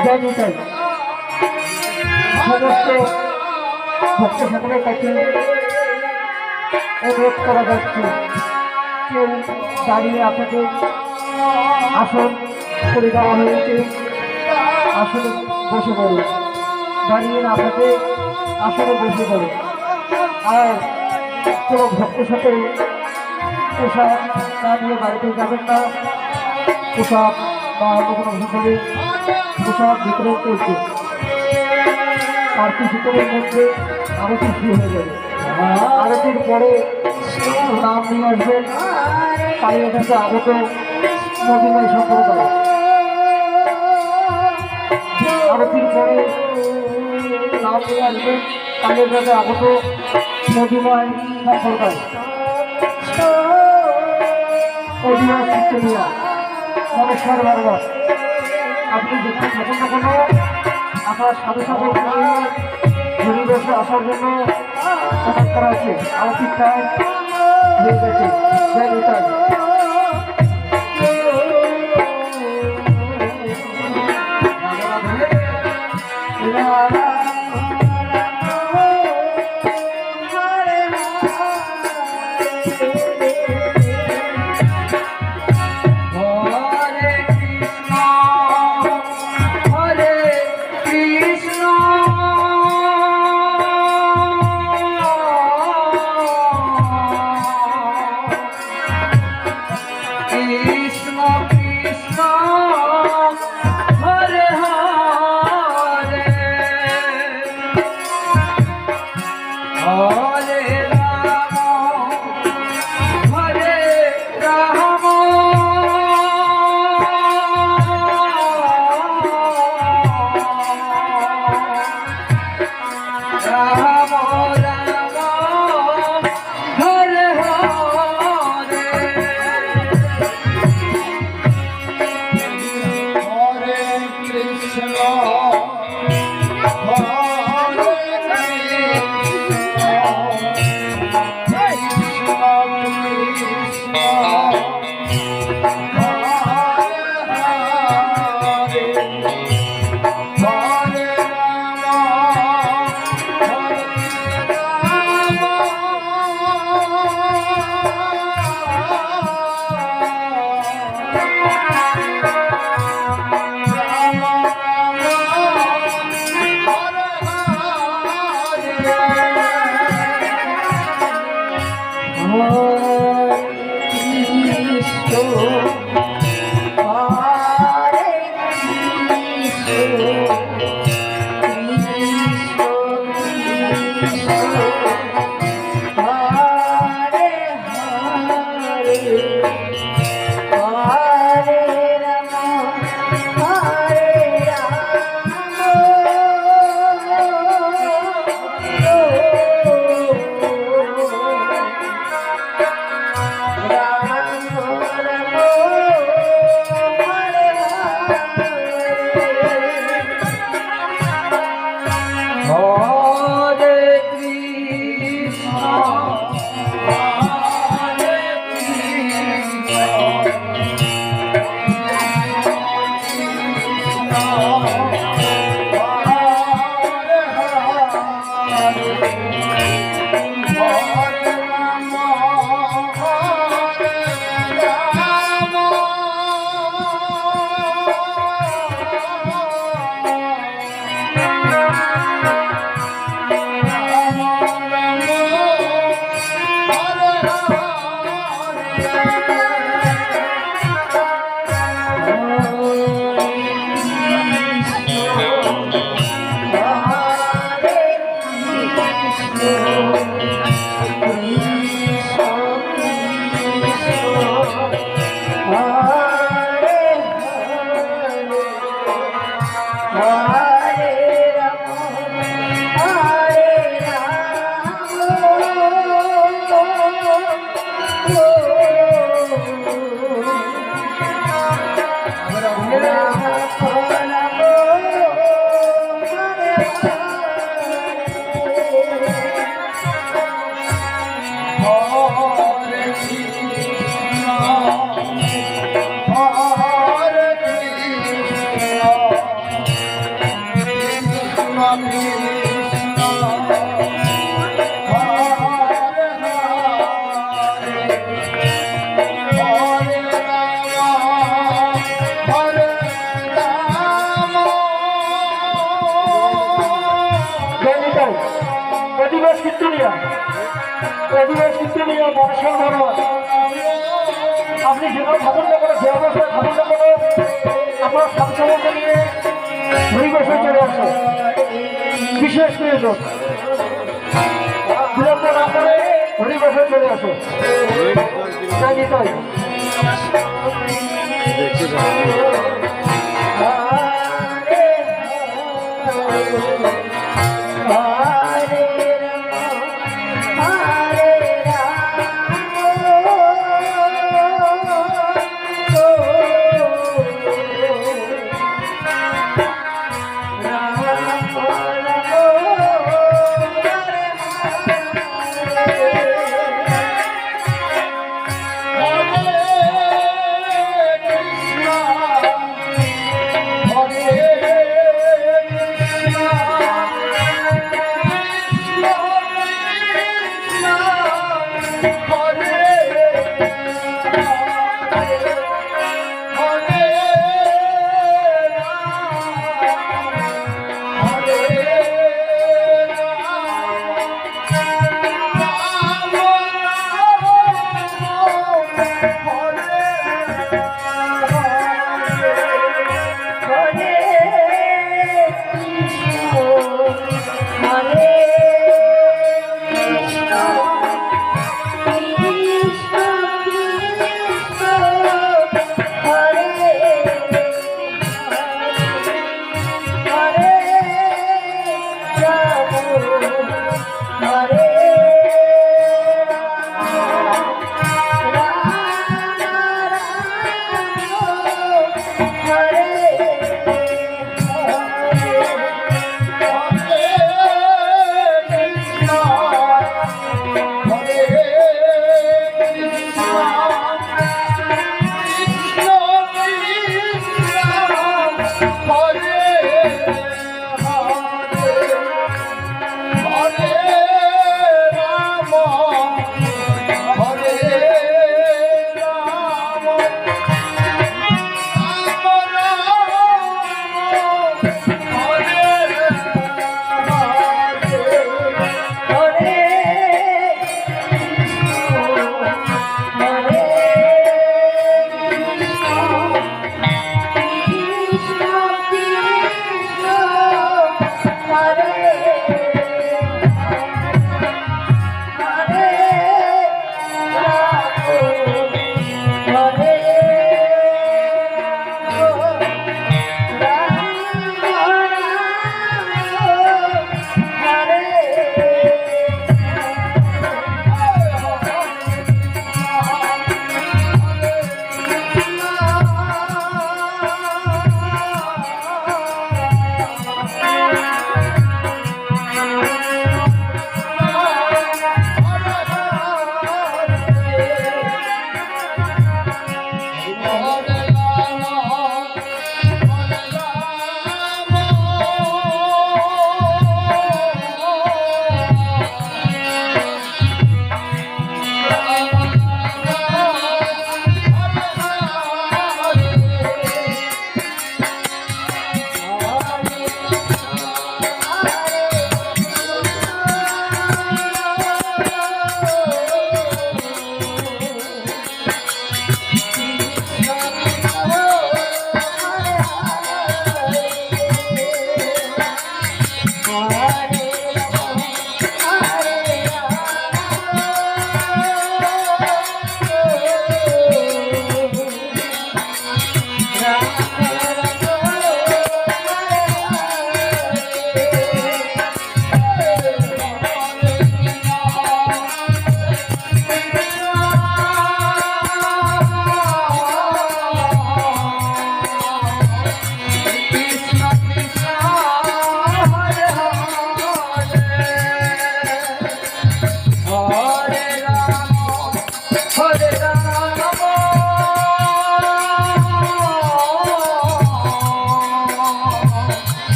জয়নিতাই সমস্ত ভক্ত সকলের কাছে অনুরোধ করা যাচ্ছে কেউ দাঁড়িয়ে আপনাকে আসন করে হয়েছে আসনে বসে পড়ে দাঁড়িয়ে আপনাকে আসনে বসে পড়ে আর কোনো ভক্ত সকল পোশাক না নিয়ে বাড়িতে যাবেন না পোশাক বা অন্য কোনো হিসেবে পোশাক বিতরণ করছে আরতি শীতলের মধ্যে আরতি শুরু হয়ে যাবে। আরতির পরে নাম নিয়ে আসবেন কালীর কাছে আগত মদিনায় সম্প্রদায়। আরতির পরে নাম নিয়ে আসবেন কালীর কাছে আগত মদিনায় সম্প্রদায়। অধিবাস মনেশ্বর বারবার আপনি যেখানে থাকেন না কেন, আপনার সাধু সাধু বসে আসার জন্য করা আছে আরতির টাইম হয়ে গেছে। you. অধিবেশনকে নিয়ে মানুষের ধরো। আপনি যেভাবে ঠাকুরটা করে যে অবস্থায় ঠাকুরটা করে আপনার সবসময়কে নিয়ে পরিবেশে চলে আসো। বিশেষ প্রয়োজন বিলম্ব না করে পরিবেশে চলে আসো। তাই নিতাই।